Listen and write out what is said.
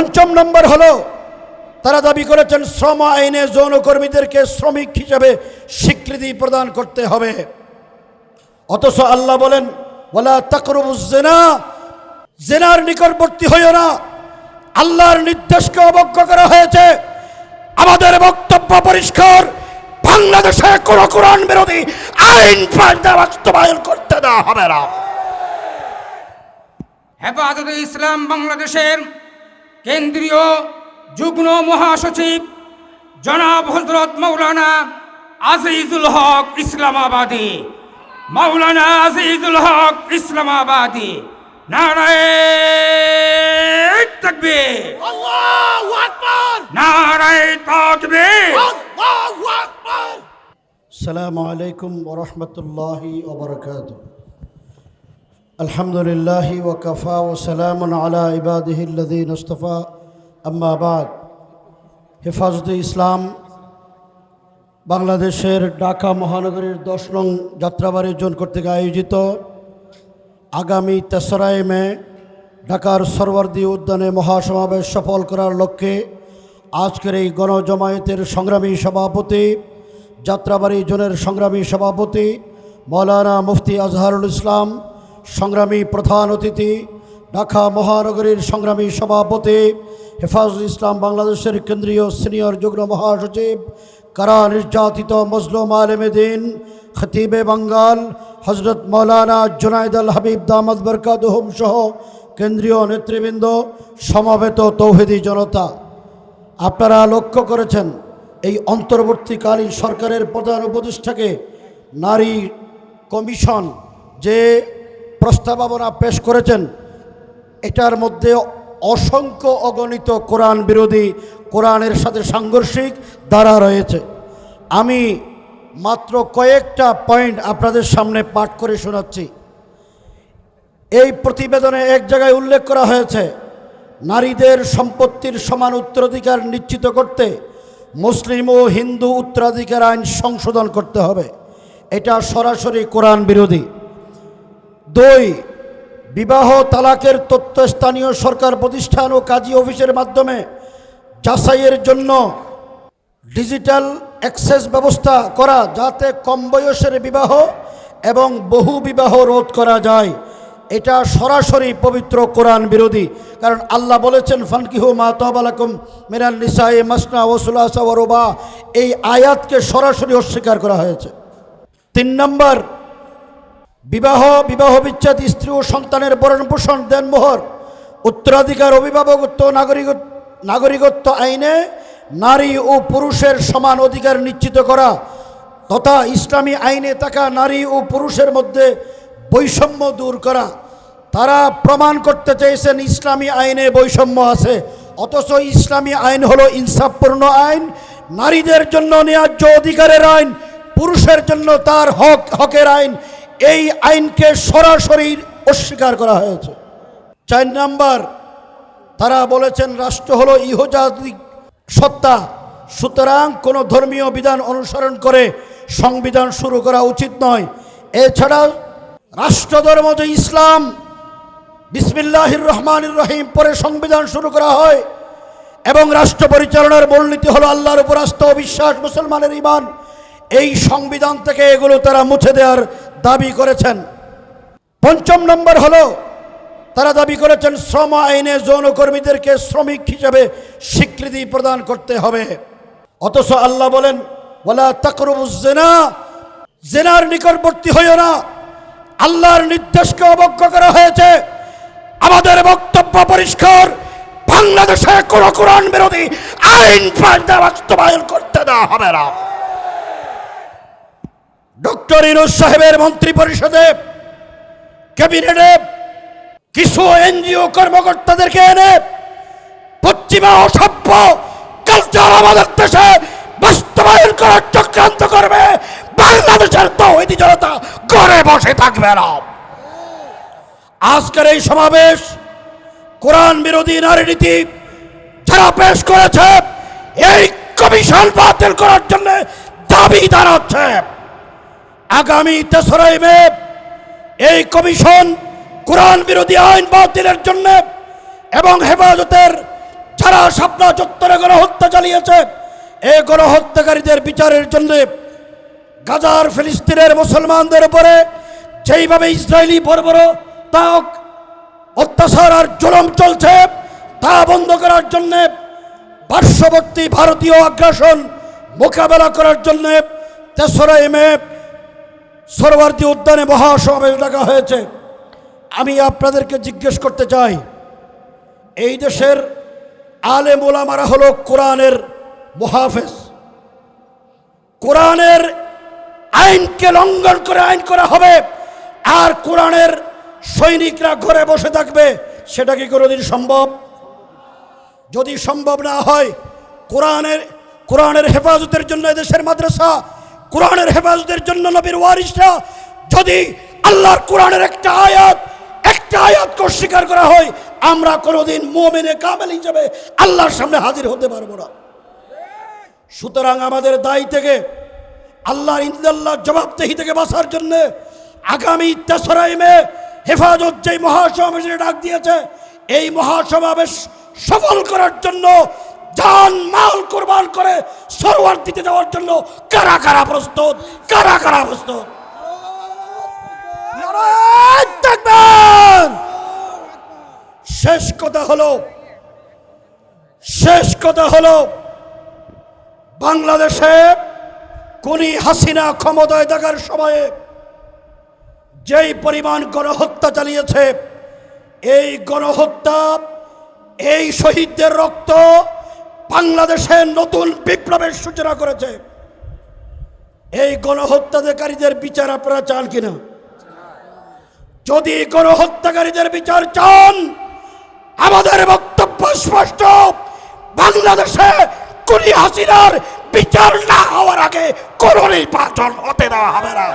পঞ্চম নম্বর হলো, তারা দাবি করেছেন শ্রম আইনে যৌনকর্মীদেরকে শ্রমিক হিসেবে স্বীকৃতি প্রদান করতে হবে। অথচ আল্লাহ বলেন ওলা তাকরবুজ জেনা জেনার নিকটবর্তী হইও না। আল্লাহর নির্দেশকে অবজ্ঞা করা হয়েছে। আমাদের বক্তব্য পরিষ্কার। বাংলাদেশে কোন কোরআন বিরোধী আইন বাস্তবায়ন করতে দেওয়া হবে না। হেফাজতে ইসলাম বাংলাদেশের কেন্দ্রীয় যুগ্ম মহাসচিব জনাব হজরত মৌলানা আজিজুল হক ইসলামাবাদী। মৌলানা আজিজুল হক ইসলামাবাদী। নারায় তকবীর। নারায় তকবীর। আলাইকুম الحمد لله وكفى وسلام على عباده الذين اصطفى أما بعد হেফাজতে ইসলাম বাংলাদেশের ঢাকা মহানগরীর দশ নং যাত্রাবাড়ি জোন কর্তৃক আয়োজিত আগামী তেসরাই মে ঢাকার সরওয়ার্দী উদ্যানে মহাসমাবেশ সফল করার লক্ষ্যে আজকের এই গণজমায়েতের সংগ্রামী সভাপতি যাত্রাবাড়ি জোনের সংগ্রামী সভাপতি মৌলানা মুফতি আজহারুল ইসলাম সংগ্রামী প্রধান অতিথি, ঢাকা মহানগরীর সংগ্রামী সভাপতি, হেফাজুল ইসলাম বাংলাদেশের কেন্দ্রীয় সিনিয়র যুগ্ম মহাসচিব, কারা নির্যাতিত মজলুম আলমেদিন খতিবে বাঙ্গাল হজরত মৌলানা জুনাইদ আল হাবিব দামদ বরকাদুহম সহ কেন্দ্রীয় নেতৃবৃন্দ, সমবেত তৌহেদি জনতা। আপনারা লক্ষ্য করেছেন, এই অন্তর্বর্তীকালীন সরকারের প্রধান উপদেষ্টাকে নারী কমিশন যে প্রস্তাবনা পেশ করেছেন, এটার মধ্যে অসংখ্য অগণিত কোরআন বিরোধী, কোরআনের সাথে সাংঘর্ষিক দ্বারা রয়েছে। আমি মাত্র কয়েকটা পয়েন্ট আপনাদের সামনে পাঠ করে শোনাচ্ছি। এই প্রতিবেদনে এক জায়গায় উল্লেখ করা হয়েছে, নারীদের সম্পত্তির সমান উত্তরাধিকার নিশ্চিত করতে মুসলিম ও হিন্দু উত্তরাধিকার আইন সংশোধন করতে হবে। এটা সরাসরি কোরআন বিরোধী। দুই, বিবাহ তালাকের তথ্য স্থানীয় সরকার প্রতিষ্ঠান ও কাজী অফিসের মাধ্যমে যাচাইয়ের জন্য ডিজিটাল অ্যাক্সেস ব্যবস্থা করা যাতে কম বয়সের বিবাহ এবং বহু বিবাহ রোধ করা যায়। এটা সরাসরি পবিত্র কোরআন বিরোধী। কারণ আল্লাহ বলেছেন, ফানকিহু মা তবালাকুম মিনাল নিসাই মাসনা ওসুলাসা ওরবা এই আয়াতকে সরাসরি অস্বীকার করা হয়েছে। তিন নম্বর বিবাহ বিবাহ বিচ্ছেদ, স্ত্রী ও সন্তানের বরণ পোষণ দেনমোহর উত্তরাধিকার, অভিভাবকত্ব নাগরিকত্ব নাগরিকত্ব আইনে নারী ও পুরুষের সমান অধিকার নিশ্চিত করা তথা ইসলামী আইনে থাকা নারী ও পুরুষের মধ্যে বৈষম্য দূর করা। তারা প্রমাণ করতে চেয়েছেন ইসলামী আইনে বৈষম্য আছে, অথচ ইসলামী আইন হলো ইনসাফপূর্ণ আইন। নারীদের জন্য ন্যায্য অধিকারের আইন, পুরুষের জন্য তার হক, হকের আইন। এই আইনকে সরাসরি অস্বীকার করা হয়েছে। চার নাম্বার, তারা বলেছেন রাষ্ট্র হলো ইহজাতিক সত্তা। সুতরাং কোনো ধর্মীয় বিধান অনুসরণ করে সংবিধান শুরু করা উচিত নয়। এছাড়া রাষ্ট্রধর্ম যে ইসলাম, বিসমিল্লাহির রহমানির রহিম, পরে সংবিধান শুরু করা হয় এবং রাষ্ট্র পরিচালনার মূলনীতি হলো আল্লাহর উপর আস্থা বিশ্বাস মুসলমানের ইমান এই সংবিধান থেকে এগুলো তারা মুছে দেওয়ার দাবি করেছেন। পঞ্চম নম্বর হলো, তারা দাবি করেছেন শ্রম আইনে যৌনকর্মীদেরকে শ্রমিক হিসেবে স্বীকৃতি প্রদান করতে হবে। অথচ আল্লাহ বলেন ওলা তাকরবুজ জেনা জেনার নিকটবর্তী হইও না। আল্লাহর নির্দেশকে অবজ্ঞা করা হয়েছে। আমাদের বক্তব্য পরিষ্কার। বাংলাদেশে কোন কোরআন বিরোধী আইন বাস্তবায়ন করতে দেওয়া হবে না। ডক্টর ইনুস সাহেবের মন্ত্রী পরিষদে ক্যাবিনেটে কিছু এনজিও কর্মকর্তাদেরকে এনে পশ্চিমা অসভ্য কালচার আমাদের দেশে বাস্তবায়ন করার চক্রান্ত করবে। বাংলাদেশের তৌহিদি জনতা ঘরে বসে থাকবে না। আজকের এই সমাবেশ কোরআন বিরোধী নারী নীতি যারা পেশ করেছে, এই কমিশন বাতিল করার জন্য দাবি দাঁড়াচ্ছে আগামী তেসরাই মে এই কমিশন কোরআন বিরোধী আইন বাতিলের জন্য এবং হেফাজতের যারা শাপলা চত্বরে গণহত্যা চালিয়েছে, এই গণহত্যাকারীদের বিচারের জন্য গাজার ফিলিস্তিনের মুসলমানদের উপরে যেইভাবে ইসরায়েলি বর্বর তা অত্যাচার আর জুলুম চলছে, তা বন্ধ করার জন্য পার্শ্ববর্তী ভারতীয় আগ্রাসন মোকাবেলা করার জন্য তেসরা মে সরবর্তী উদ্যানে মহাসমাবেশ ডাকা হয়েছে। আমি আপনাদেরকে জিজ্ঞেস করতে চাই, এই দেশের আলে মোলামারা হলো কোরআনের মহাফেজ। কোরআনের আইনকে লঙ্ঘন করে আইন করা হবে, আর কোরআনের সৈনিকরা ঘরে বসে থাকবে, সেটা কি কোনোদিন সম্ভব? যদি সম্ভব না হয়, কোরআনের কোরআনের হেফাজতের জন্য দেশের মাদ্রাসা কোরআনের হেফাজতের জন্য নবীর ওয়ারিসরা যদি আল্লাহর কোরআনের একটা আয়াত, একটা আয়াতকে অস্বীকার করা হয়, আমরা কোনোদিন মোমেনে কামেল হিসাবে আল্লাহর সামনে হাজির হতে পারব না। সুতরাং আমাদের দায়ী থেকে আল্লাহ ইন্দাল্লাহ জবাবদেহি থেকে বাঁচার জন্য আগামী তেসরা মে হেফাজত যে মহাসমাবেশের ডাক দিয়েছে, এই মহাসমাবেশ সফল করার জন্য জান মাল কোরবান করে সরোয়ার দিতে যাওয়ার জন্য কারা কারা প্রস্তুত? কারা কারা প্রস্তুত? শেষ কথা হলো, শেষ কথা হলো, বাংলাদেশে কোনি হাসিনা ক্ষমতায় থাকার সময়ে যেই পরিমাণ গণহত্যা চালিয়েছে, এই গণহত্যা, এই শহীদদের রক্ত বাংলাদেশের নতুন বিপ্লবের সূচনা করেছে। এই গণহত্যাকারীদের বিচার আপনারা চান কিনা? যদি গণহত্যাকারীদের বিচার চান, আমাদের বক্তব্য স্পষ্ট। বাংলাদেশে কুলি হাসিনার বিচার না হওয়ার আগে কোন নির্বাচন হতে দেওয়া হবে না।